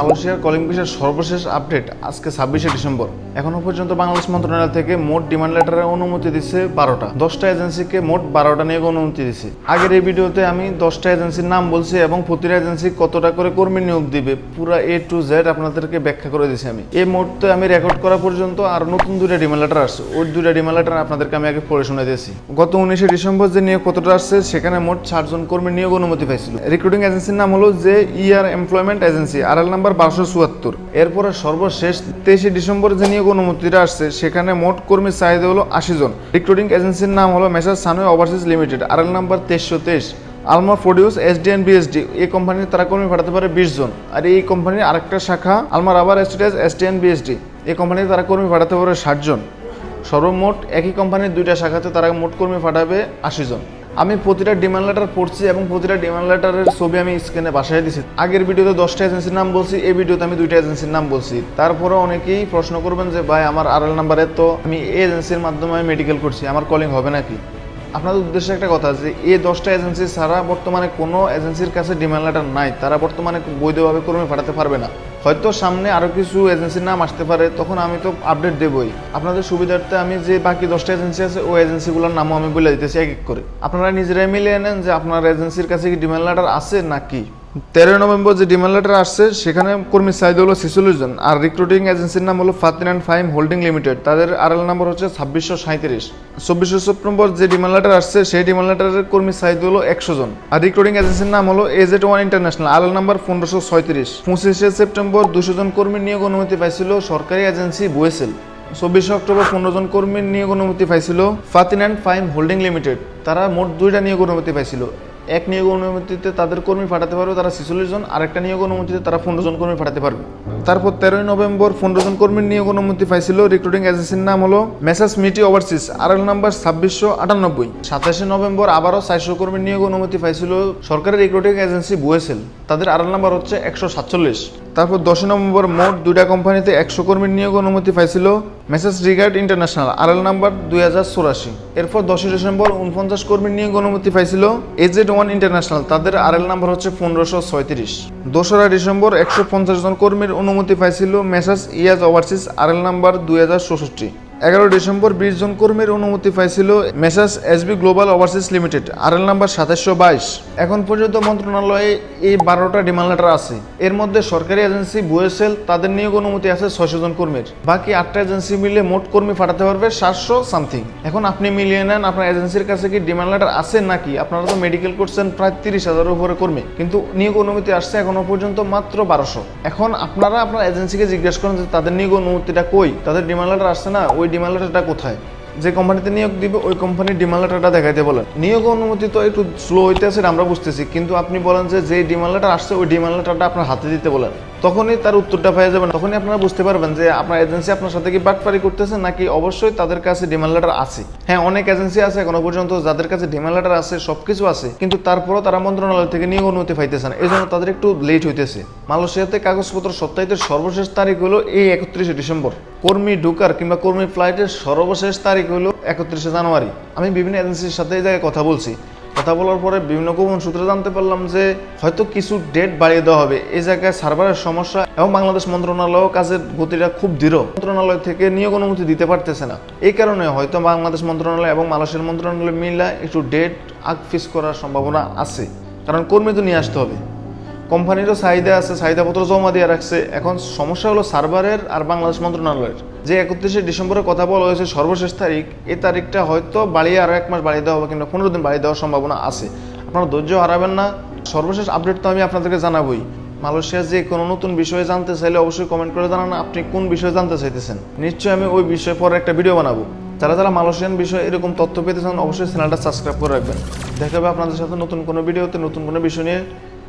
মালয়েশিয়ার কলিং ভিসার সর্বশেষ আপডেট আজকে ছাব্বিশে ডিসেম্বর। এখনও পর্যন্ত বাংলাদেশ মন্ত্রণালয় থেকে মোট ডিমান্ড লেটারের অনুমতি দিচ্ছে বারোটা। দশটা এজেন্সিকে মোট বারোটা নিয়ে অনুমতি দিচ্ছে আগের এই ভিডিওতে আমি দশটা এজেন্সির নাম বলছি এবং প্রতিটা এজেন্সি কতটা করে কর্মী নিয়োগ দিবে, পুরো এ টু জেড আপনাদেরকে ব্যাখ্যা করে দিয়েছি আমি। এই মুহূর্তে আমি রেকর্ড করা পর্যন্ত আর নতুন দুইটা ডিমান্ড লেটার আসছে। ওই দুইটা ডিমান্ড লেটার আপনাদেরকে আমি আগে পড়ে শুনে দিয়েছি। গত উনিশে ডিসেম্বর যে নিয়োগ পত্রটা আসছে, সেখানে মোট ষাটজন কর্মী নিয়োগ অনুমতি পাইছিল। রিক্রুটিং এজেন্সির নাম হলো যে year employment agency R L number বারোশো চুয়াত্তর। এরপরে সর্বশেষ তেইশে ডিসেম্বর যে নিয়োগ অনুমতিটা আসছে, সেখানে মোট কর্মীর চাহিদা হলো আশি জন। রিক্রুটিং এজেন্সির নাম হলো মেসার সানওয়ে ওভারসিজ লিমিটেড। আর নাম্বার তেইশশো তেইশ, আলমা প্রডিউস এসডিএন বিএসডি এই কোম্পানির তারা কর্মী পাঠাতে পারে বিশ জন। আর এই কোম্পানির আরেকটা শাখা, Alma rubber estate SDN BSD এই কোম্পানির তারা কর্মী পাঠাতে পারে ষাট জন। সর্বমোট একই কোম্পানির দুইটা শাখাতে তারা মোট কর্মী পাঠাবে আশি জন। আমি প্রতিটা ডিমান্ড লেটার পড়ছি এবং প্রতিটা ডিমান্ড লেটারের ছবি আমি স্ক্রিনে বাসায় দিছি। আগের ভিডিওতে দশটা এজেন্সির নাম বলছি, এই ভিডিওতে আমি দুইটা এজেন্সির নাম বলছি। তারপরে অনেকেই প্রশ্ন করবেন যে, ভাই, আমার আর এল নাম্বারে তো আমি এই এজেন্সির মাধ্যমে আমি মেডিকেল করছি, আমার কলিং হবে নাকি? আপনাদের উদ্দেশ্যে একটা কথা যে এই দশটা এজেন্সি ছাড়া বর্তমানে কোনো এজেন্সির কাছে ডিমান্ড লেটার নাই। তারা বর্তমানে বৈধভাবে কর্মী পাঠাতে পারবে না। হয়তো সামনে আরও কিছু এজেন্সির নাম আসতে পারে, তখন আমি তো আপডেট দেবই। আপনাদের সুবিধার্থে আমি যে বাকি দশটা এজেন্সি আছে, ওই এজেন্সিগুলোর নামও আমি বলে দিতেছি এক এক করে। আপনারা নিজেরাই মিলিয়ে নেন যে আপনার এজেন্সির কাছে কি ডিমান্ড লেটার আছে নাকি? তেরোই নভেম্বর যে ডিমান্ড লেটার আসছে, সেখানে কর্মীর চাহিদা হলো ছেচল্লিশ জন আর রিক্রুটিং এজেন্সির নাম হলো Fatin and Faim holding limited. তাদের আর এল নাম্বার হচ্ছে ছাব্বিশশো সাঁত্রিশ চব্বিশে সেপ্টেম্বর যে ডিমান্ড লেটার আসছে, সেই ডিমান্ড লেটারের কর্মীর চাহিদা হলো একশো জন। আর রিক্রুটিং এজেন্সির নাম হলো AZ one international R L number পনেরোশো ছয়ত্রিশ। পঁচিশে সেপ্টেম্বর দুশো জন কর্মীর নিয়োগ অনুমতি পাইছিল সরকারি এজেন্সি বুয়েসেল চব্বিশে অক্টোবর পনেরো জন কর্মীর নিয়োগ অনুমতি পাইছিল Fatin and Faim holding limited. তারা মোট দুইটা নিয়োগ অনুমতি পাইছিল। এক নিয়োগ অনুমতিতে তাদের কর্মী পাঠাতে পারবে, তারা ছেচল্লিশ জন। আরেকটা নিয়োগ অনুমতিতে তারা পনেরো জন কর্মী পাঠাতে পারবে। তারপর তেরোই নভেম্বর পনেরো জন কর্মীর নিয়োগ অনুমতি পাইছিল। রিক্রুটিং এজেন্সির নাম হলো মেসাস মিটি ওভারসিস আর এল নাম্বার ছাব্বিশশো আটানব্বই। সাতাশে নভেম্বর আবারও চারশো কর্মীর নিয়োগ অনুমতি পাইছিল সরকারি রিক্রুটিং এজেন্সি বুয়েসেল তাদের আর এল নাম্বার হচ্ছে একশো সাতচল্লিশ। তারপর দশই নভেম্বর মোট দুইটা কোম্পানিতে একশো কর্মীর নিয়োগ অনুমতি পাইছিল messrs regard international R L number দুই হাজার চৌরাশি। এরপর দশই ডিসেম্বর উনপঞ্চাশ কর্মীর নিয়োগ অনুমতি পাইছিল এজেড ওয়ান ইন্টারন্যাশনাল, তাদের আর এল নাম্বার হচ্ছে পনেরোশো ছয়ত্রিশ। দোসরা ডিসেম্বর একশো পঞ্চাশ জন কর্মীর অনুমতি পাইছিল মেসাজ ইয়াজ ওভারসিস আর এল নাম্বার দুই হাজার চৌষট্টি। এগারো ডিসেম্বর বিশ জন কর্মীর অনুমতি পাইছিল messrs SB global overseas limited R L number সাতাশশো বাইশ। এখন পর্যন্ত মন্ত্রণালয়ে এই বারোটা ডিমান্ড লেটার আছে। এর মধ্যে সরকারি এজেন্সি বুয়েসেল, তাদের নিয়োগ অনুমতি আছে ছয়শো জন কর্মীর। বাকি আটটা এজেন্সি মিলে মোট কর্মী পাঠাতে পারবে সাতশো সামথিং। এখন আপনি মিলিয়ে নেন, আপনার এজেন্সির কাছে কি ডিমান্ড লেটার আছে নাকি? আপনারা তো মেডিকেল করছেন প্রায় তিরিশ হাজারের উপরে কর্মী, কিন্তু নিয়োগ অনুমতি আসছে এখনও পর্যন্ত মাত্র বারোশো। এখন আপনারা আপনার এজেন্সিকে জিজ্ঞেস করেন যে তাদের নিয়োগ অনুমতিটা কই? তাদের ডিমান্ড লেটার আসছে না, ওই ডিমান্ড লেটারটা কোথায়? যে কোম্পানিতে নিয়োগ দিবে, ওই কোম্পানির ডিমালাটাটা দেখাইতে বলেন নিয়োগ অনুমতি তো একটু স্লো হইতেছে, আমরা বুঝতেছি। কিন্তু আপনি বলেন যে যে ডিমালাটা আসছে, ওই ডিমালাটাটা আপনার হাতে দিতে বলেন। তখনই তার উত্তরটা পেয়ে যাবেন তখনই আপনারা বুঝতে পারবেন যে আপনার এজেন্সি আপনার সাথে কি বাটপারি করতেছে নাকি অবশ্যই তাদের কাছে ডিমান্ড লেটার আছে। হ্যাঁ অনেক এজেন্সি আছে এখনও পর্যন্ত যাদের কাছে ডিমান্ড লেটার আছে, সবকিছু আছে, কিন্তু তারপরও তারা মন্ত্রণালয় থেকে নিয়োগ অনুমতি পাইতেছে না। এই জন্য তাদের একটু লেট হইতেছে। মালয়েশিয়াতে কাগজপত্র সপ্তাহিতের সর্বশেষ তারিখ হলো এই একত্রিশে ডিসেম্বর। কর্মী ঢুকার কিংবা কর্মী ফ্লাইটের সর্বশেষ তারিখ হলো একত্রিশে জানুয়ারি। আমি বিভিন্ন এজেন্সির সাথে এই জায়গায় কথা বলছি। কথা বলার পরে বিভিন্ন গোপন সূত্রে জানতে পারলাম যে হয়তো কিছু ডেট বাড়িয়ে দেওয়া হবে। এই জায়গায় সার্ভারের সমস্যা এবং বাংলাদেশ মন্ত্রণালয় কাজের গতিটা খুব দৃঢ়। মন্ত্রণালয় থেকে নিয়োগ অনুমতি দিতে পারতেছে না। এই কারণে হয়তো বাংলাদেশ মন্ত্রণালয় এবং মালয়েশিয়ার মন্ত্রণালয় মিলা একটু ডেট আগ ফিক্স করার সম্ভাবনা আছে। কারণ কর্মী তো নিয়ে আসতে হবে। কোম্পানিরও চাহিদা আছে, চাহিদাপত্র জমা দিয়ে রাখছে। এখন সমস্যা হলো সার্ভারের আর বাংলাদেশ মন্ত্রণালয়ের। যে একত্রিশে ডিসেম্বরের কথা বলা হয়েছে সর্বশেষ তারিখ, এই তারিখটা হয়তো বাড়িয়ে আরও এক মাস বাড়িয়ে দেওয়া হবে কিংবা পনেরো দিন বাড়িয়ে দেওয়ার সম্ভাবনা আছে। আপনারা ধৈর্য হারাবেন না। সর্বশেষ আপডেট তো আমি আপনাদেরকে জানাবই। মালয়েশিয়ার যে কোনো নতুন বিষয়ে জানতে চাইলে অবশ্যই কমেন্ট করে জানান, আপনি কোন বিষয়ে জানতে চাইতেছেন। নিশ্চয়ই আমি ওই বিষয়ে পরে একটা ভিডিও বানাবো। যারা যারা মালয়েশিয়ান বিষয়ে এরকম তথ্য পেতে চান, অবশ্যই চ্যানেলটা সাবস্ক্রাইব করে রাখবেন। দেখা হবে আপনাদের সাথে নতুন কোনো ভিডিওতে নতুন কোনো বিষয় নিয়ে।